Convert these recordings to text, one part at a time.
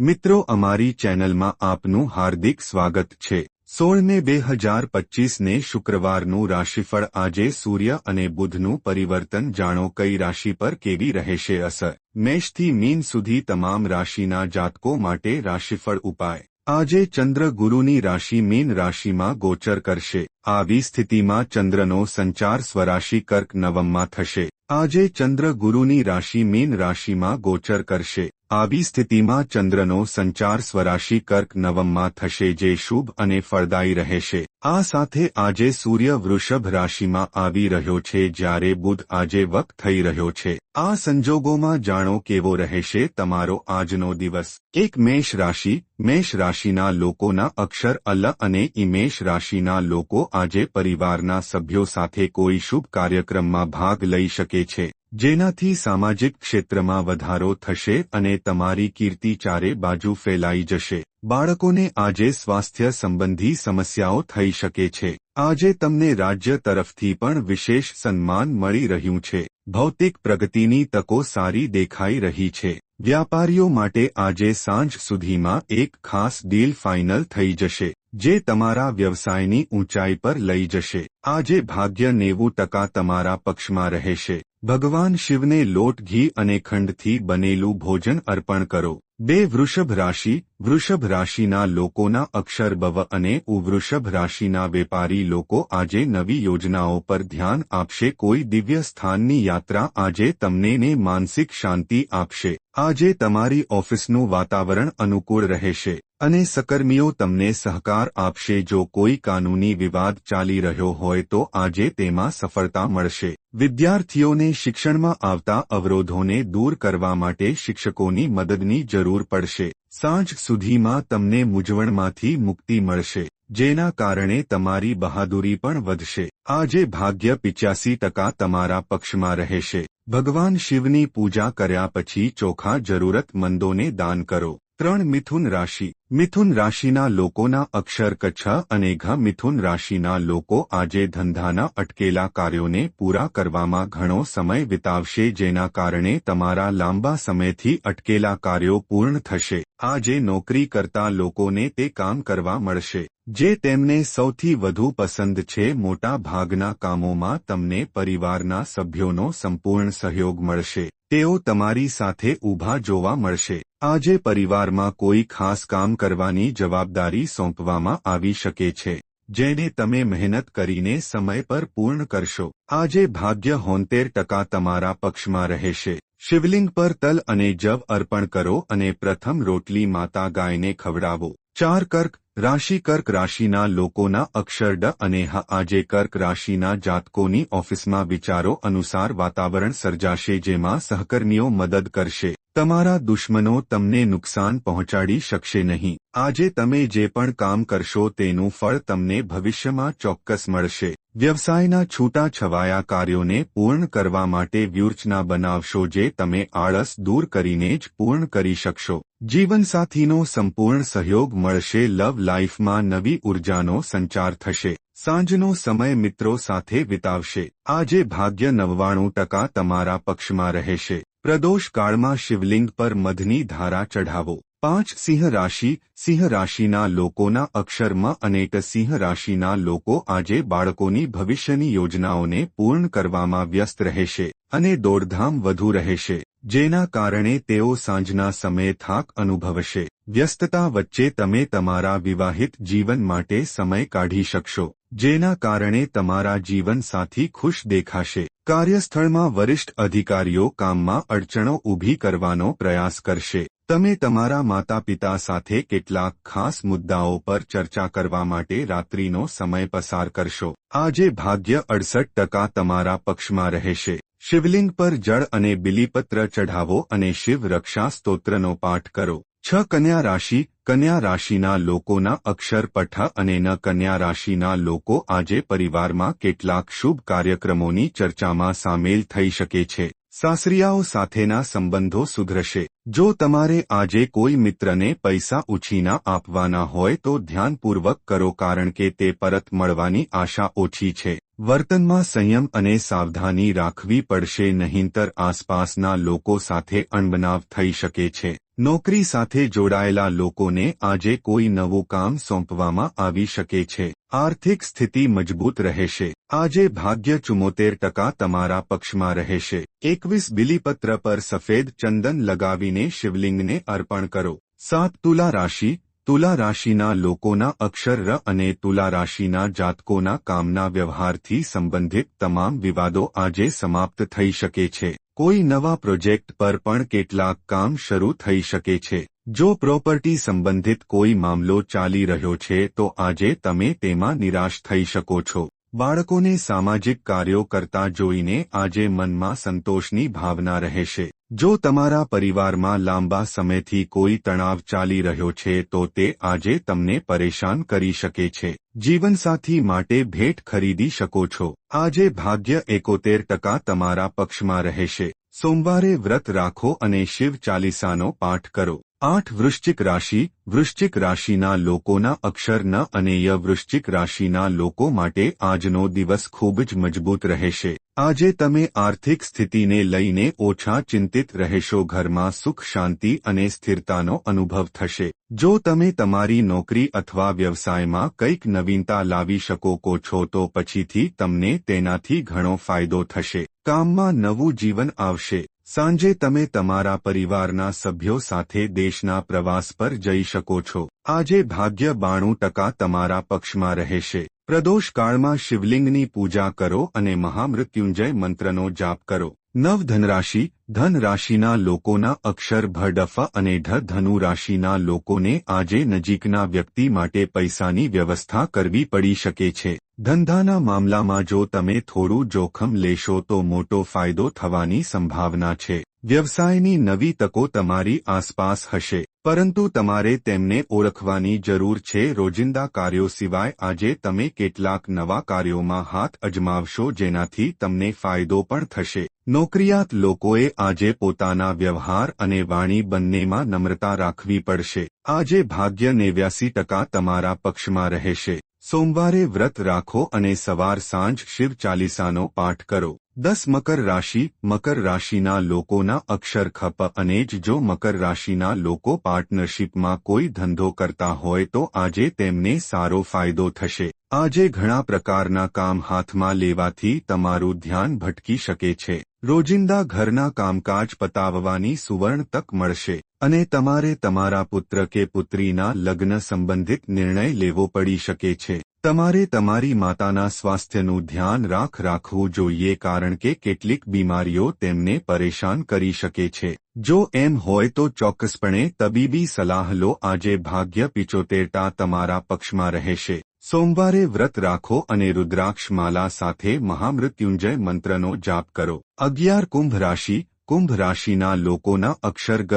મિત્રો, અમારી ચેનલમાં આપનું હાર્દિક સ્વાગત છે. સોળને બે હજાર પચીસને શુક્રવારનું રાશિફળ આજે સૂર્ય અને બુધનું પરિવર્તન જાણો કઈ રાશિ પર કેવી રહેશે અસર? મેષથી મીન સુધી તમામ રાશિના જાતકો માટે રાશિફળ ઉપાય. આજે ચંદ્ર ગુરુની રાશિ મીન રાશિમાં ગોચર કરશે. આવી સ્થિતિમાં ચંદ્રનો સંચાર સ્વરાશિ કર્ક નવમમાં થશે. આજે ચંદ્ર ગુરુની રાશિ મીન રાશિમાં ગોચર કરશે. આવી સ્થિતિમાં ચંદ્રનો સંચાર સ્વરાશિ કર્ક નવમમાં થશે જે શુભ અને ફળદાયી રહેશે. આ સાથે આજે સૂર્ય વૃષભ રાશિમાં આવી રહ્યો છે જ્યારે બુધ આજે વક થઈ રહ્યો છે. આ સંજોગોમાં જાણો કેવો રહેશે તમારો આજનો દિવસ. એક મેષ રાશિ, મેષ રાશિના લોકોના અક્ષર અલ અને ઇમેષ રાશિના લોકો આજે પરિવારના સભ્યો સાથે કોઈ શુભ કાર્યક્રમમાં ભાગ લઈ શકે છે. જેનાથી સામાજિક ક્ષેત્રમાં વધારો થશે અને તમારી કીર્તિ ચારે બાજુ ફેલાઈ જશે. બાળકોને આજે સ્વાસ્થ્ય સંબંધી સમસ્યાઓ થઈ શકે છે. આજે તમને રાજ્ય તરફથી પણ વિશેષ સન્માન મળી રહ્યું છે. ભૌતિક પ્રગતિની તકો સારી દેખાઈ રહી છે. વ્યાપારીઓ માટે આજે સાંજ સુધીમાં એક ખાસ ડીલ ફાઇનલ થઈ જશે, જે તમારા વ્યવસાયની ઊંચાઈ પર લઈ જશે. આજે ભાગ્ય નેવું ટકા તમારા પક્ષમાં રહેશે. ભગવાન શિવને લોટ ઘી અને ખંડથી બનેલું ભોજન અર્પણ કરો. બે વૃષભ રાશિ, વૃષભ રાશિના લોકોના અક્ષર બવ અને ઉવૃષભ રાશિના વેપારી લોકો આજે નવી યોજનાઓ પર ધ્યાન આપશે. કોઈ દિવ્ય સ્થાનની યાત્રા આજે તમને માનસિક શાંતિ આપશે. આજે તમારી ઓફિસનું વાતાવરણ અનુકૂળ રહેશે અને સકર્મીઓ તમને સહકાર આપશે. જો કોઈ કાનૂની વિવાદ ચાલી રહ્યો હોય તો આજે તેમાં સફળતા મળશે. વિદ્યાર્થીઓને શિક્ષણમાં આવતા અવરોધોને દૂર કરવા માટે શિક્ષકોની મદદની જરૂર પડશે. સાંજ સુધીમાં તમને મૂંઝવણમાંથી મુક્તિ મળશે, જેના કારણે તમારી બહાદુરી પણ વધશે. આજે ભાગ્ય પિચ્યાસી ટકા તમારા પક્ષમાં રહેશે. ભગવાન શિવની પૂજા કર્યા પછી ચોખા જરૂરતમંદોને દાન કરો. ત્રણ મિથુન રાશિ. મિથુન રાશિના લોકોના અક્ષર કચ્છ અને ઘ મિથુન રાશિના લોકો આજે ધંધાના અટકેલા કાર્યોને પૂરા કરવામાં ઘણો સમય વિતાવશે, જેના કારણે તમારા લાંબા સમયથી અટકેલા કાર્યો પૂર્ણ થશે. આજે નોકરી કરતા લોકોને તે કામ કરવા મળશે. જે તેમને સૌથી વધુ પસંદ છે, મોટા ભાગના કામોમાં તમને પરિવારના સભ્યોનો સંપૂર્ણ સહયોગ મળશે. તેઓ તમારી સાથે ઊભા જોવા મળશે. આજે પરિવારમાં કોઈ ખાસ કામ કરવાની જવાબદારી સોંપવામાં આવી શકે છે, જેને તમે મહેનત કરીને સમય પર પૂર્ણ કરશો. આજે ભાગ્ય હોંતેર ટકા તમારા પક્ષમાં રહેશે. શિવલિંગ પર તલ અને જવ અર્પણ કરો અને પ્રથમ રોટલી માતા ગાયને ખવડાવો. ચાર કર્ક, રાશિ કર્ક રાશિના લોકોના અક્ષર ડ અને હ આજે કર્ક રાશિના જાતકોની ઓફિસમાં વિચારો અનુસાર વાતાવરણ સર્જાશે જેમાં સહકર્મીઓ મદદ કરશે. તમારા દુશ્મનો તમને નુકસાન પહોંચાડી શકશે નહીં. આજે તમે જે પણ કામ કરશો તેનું ફળ તમને ભવિષ્યમાં ચોક્કસ મળશે. વ્યવસાયના છૂટા છવાયા કાર્યોને પૂર્ણ કરવા માટે વ્યૂર્ચના બનાવશો જે તમે આળસ દૂર કરીને જ પૂર્ણ કરી શકશો. જીવનસાથીનો સંપૂર્ણ સહયોગ મળશે, લવ લાઇફમાં નવી ઉર્જાનો સંચાર થશે. સાંજનો સમય મિત્રો સાથે વિતાવશે. આજે ભાગ્ય નવ્વાણું ટકા તમારા પક્ષમાં રહેશે. પ્રદોષ કાળમાં શિવલિંગ પર મધની ધારા ચઢાવો. પાંચ સિંહ રાશિ સિંહ રાશિના લોકોના અક્ષરમાં અનેક સિંહ રાશિના લોકો આજે બાળકોની ભવિષ્યની યોજનાઓને પૂર્ણ કરવામાં વ્યસ્ત રહેશે અને દોડધામ વધુ રહેશે, જેના કારણે તેઓ સાંજના સમયે થાક અનુભવશે. વ્યસ્તતા વચ્ચે તમે તમારા વિવાહિત જીવન માટે સમય કાઢી શકશો. જેના કારણે તમારા જીવનસાથી ખુશ દેખાશે. કાર્યસ્થળમાં વરિષ્ઠ અધિકારીઓ કામમાં અડચણો ઊભી કરવાનો પ્રયાસ કરશે. તમે તમારા માતા પિતા સાથે કેટલાક ખાસ મુદ્દાઓ પર ચર્ચા કરવા માટે રાત્રિનો સમય પસાર કરશો. આજે ભાગ્ય અડસઠ ટકા તમારા પક્ષમાં રહેશે. શિવલિંગ પર જળ અને બિલીપત્ર ચઢાવો અને શિવ રક્ષા સ્તોત્રનો પાઠ કરો. છ કન્યા રાશિ કન્યા રાશિના લોકોના અક્ષર પઠ અને ન કન્યા રાશિના લોકો આજે પરિવારમાં કેટલાક શુભ કાર્યક્રમોની ચર્ચામાં સામેલ થઈ શકે છે. સાસરિયાઓ સાથેના સંબંધો સુધરશે. જો તમારે આજે કોઈ મિત્રને પૈસા ઉછીના આપવાના હોય તો ધ્યાનપૂર્વક કરો કારણ કે તે પરત મળવાની આશા ઓછી છે. વર્તનમાં સંયમ અને સાવધાની રાખવી પડશે નહીંતર આસપાસના લોકો સાથે અણબનાવ થઈ શકે છે. નોકરી સાથે જોડાયેલા લોકોને આજે કોઈ નવું કામ સોંપવામાં આવી શકે છે. આર્થિક સ્થિતિ મજબૂત રહેશે. આજે ભાગ્ય ચુમ્મોતેર ટકા તમારા પક્ષમાં રહેશે. એકવીસ બિલીપત્ર પર સફેદ ચંદન લગાવીને શિવલિંગને અર્પણ કરો. સાત તુલા રાશિ, તુલા રાશિના લોકોના અક્ષર ર અને તુલા રાશિના જાતકોના કામના વ્યવહારથી સંબંધિત તમામ વિવાદો આજે સમાપ્ત થઈ શકે છે. કોઈ નવા પ્રોજેક્ટ પર પણ કેટલાક કામ શરૂ થઈ શકે છે. જો પ્રોપર્ટી સંબંધિત કોઈ મામલો ચાલી રહ્યો છે, તો આજે તમે તેમાં નિરાશ થઈ શકો છો. બાળકોને સામાજિક કાર્યો કરતા જોઈને આજે મનમાં સંતોષની ભાવના રહેશે. જો તમારા પરિવારમાં લાંબા સમયથી કોઈ તણાવ ચાલી રહ્યો છે, તો તે આજે તમને પરેશાન કરી શકે છે. જીવનસાથી માટે ભેટ ખરીદી શકો છો. આજે ભાગ્ય એકોતેર ટકા તમારા પક્ષમાં રહેશે. સોમવારે વ્રત રાખો અને શિવ ચાલીસાનો પાઠ કરો. આઠ વૃશ્ચિક રાશિ. વૃશ્ચિક રાશિના લોકોના અક્ષર ન અને ય વૃશ્ચિક રાશિના લોકો માટે આજનો દિવસ ખૂબ જ મજબૂત રહેશે. આજે તમે આર્થિક સ્થિતિને લઈને ઓછા ચિંતિત રહેશો, ઘરમાં સુખ, શાંતિ અને સ્થિરતાનો અનુભવ થશે. જો તમે તમારી નોકરી અથવા વ્યવસાયમાં કંઈક નવીનતા લાવી શકો છો, તો પછીથી તમને તેનાથી ઘણો ફાયદો થશે. કામમાં નવું જીવન આવશે. સાંજે તમે તમારા પરિવારના સભ્યો સાથે દેશના પ્રવાસ પર જઈ શકો છો. આજે ભાગ્ય બાણું ટકા તમારા પક્ષમાં રહેશે. પ્રદોષકાળમાં શિવલિંગની પૂજા કરો અને મહામૃત્યુંજય મંત્રનો જાપ કરો. નવ ધનરાશિ ધન રાશિના લોકોના અક્ષર ભડફ અને ઢ ધનુ રાશિના લોકોને આજે નજીકના વ્યક્તિ માટે પૈસાની વ્યવસ્થા કરવી પડી શકે છે. ધંધાના મામલામાં જો તમે થોડું જોખમ લેશો તો મોટો ફાયદો થવાની સંભાવના છે. વ્યવસાયની નવી તકો તમારી આસપાસ હશે, પરંતુ તમારે તેમને ઓળખવાની જરૂર છે. રોજિંદા કાર્યો સિવાય આજે તમે કેટલાક નવા કાર્યોમાં હાથ અજમાવશો જેનાથી તમને ફાયદો પણ થશે. નોકરિયાત લોકોએ આજે પોતાના વ્યવહાર અને વાણી બંનેમાં નમ્રતા રાખવી પડશે. આજે ભાગ્ય નેવ્યાસી ટકા તમારા પક્ષમાં રહેશે. સોમવારે વ્રત રાખો અને સવાર સાંજ શિવ ચાલીસાનો પાઠ કરો. દસ મકર રાશિ, મકર રાશિના લોકોના અક્ષર ખપ અને જ જો મકર રાશિના લોકો પાર્ટનરશીપમાં કોઈ ધંધો કરતા હોય તો આજે તેમને સારો ફાયદો થશે. આજે ઘણા પ્રકારના કામ હાથમાં લેવાથી તમારું ધ્યાન ભટકી શકે છે. રોજિંદા ઘરના કામકાજ પતાવવાની સુવર્ણ તક મળશે. અને તમારે તમારા પુત્ર કે પુત્રીના લગ્ન સંબંધિત નિર્ણય લેવો પડી શકે છે. તમારે તમારી માતાના સ્વાસ્થ્યનું ધ્યાન રાખ રાખવું જોઈએ કારણ કે કેટલીક બીમારીઓ તેમને પરેશાન કરી શકે છે. જો એમ હોય તો ચોક્કસપણે તબીબી સલાહ લો, આજે ભાગ્ય પિચોતેરતા તમારા પક્ષમાં રહેશે. સોમવારે વ્રત રાખો અને રુદ્રાક્ષ માલા સાથે મહામૃત્યુંજય મંત્રનો જાપ કરો. અગિયાર કુંભ રાશિ કુંભ રાશિના લોકોના અક્ષર ગ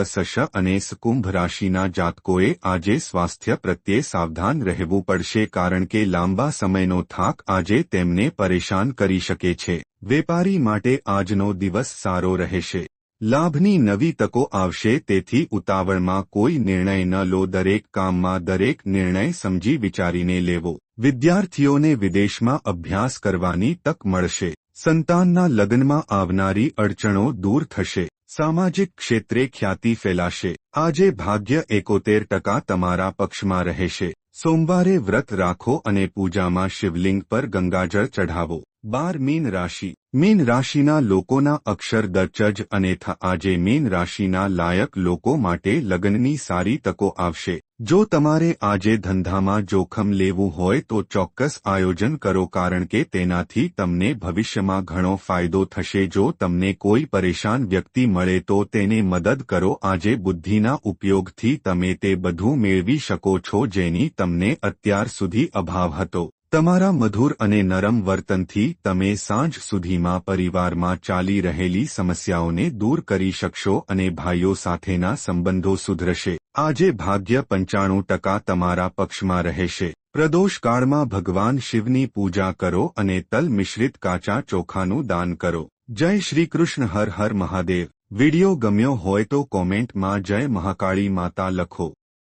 અને કુંભ રાશિના જાતકોએ આજે સ્વાસ્થ્ય પ્રત્યે સાવધાન રહેવું પડશે કારણ કે લાંબા સમયનો થાક આજે તેમને પરેશાન કરી શકે છે. વેપારી માટે આજનો દિવસ સારો રહેશે. લાભની નવી તકો આવશે તેથી ઉતાવળમાં કોઈ નિર્ણય ન લો, દરેક કામમાં દરેક નિર્ણય સમજી વિચારીને લેવો. વિદ્યાર્થીઓને વિદેશમાં અભ્યાસ કરવાની તક મળશે. સંતાનના લગ્નમાં આવનારી અડચણો દૂર થશે. સામાજિક ક્ષેત્રે ખ્યાતિ ફેલાશે. આજે ભાગ્ય એકોતેર ટકા તમારા પક્ષમાં રહેશે. સોમવારે વ્રત રાખો અને પૂજામાં શિવલિંગ પર ગંગાજળ ચઢાવો. બાર મીન રાશિ. મીન રાશિના લોકોના અક્ષર દચજ અને આજે મીન રાશિના લાયક લોકો માટે લગ્નની સારી તકો આવશે. જો તમારે આજે ધંધામાં જોખમ લેવું હોય તો ચોક્કસ આયોજન કરો કારણ કે તેનાથી તમને ભવિષ્યમાં ઘણો ફાયદો થશે. જો તમને કોઈ પરેશાન વ્યક્તિ મળે તો તેને મદદ કરો. આજે બુદ્ધિના ઉપયોગથી તમે તે બધું મેળવી શકો છો જેની તમને અત્યાર સુધી અભાવ હતો. તમારા મધુર અને નરમ વર્તનથી તમે સાંજ સુધીમાં પરિવારમાં ચાલી રહેલી સમસ્યાઓને દૂર કરી શકશો અને ભાઈઓ સાથેના સંબંધો સુધરશે. આજે ભાગ્ય પંચાણું ટકા તમારા પક્ષમાં રહેશે. પ્રદોષકાળમાં ભગવાન શિવની પૂજા કરો અને તલ મિશ્રિત કાચા ચોખાનું દાન કરો. જય શ્રી કૃષ્ણ, હર હર મહાદેવ. વિડિયો ગમ્યો હોય તો કોમેન્ટમાં જય મહાકાળી માતા લખો.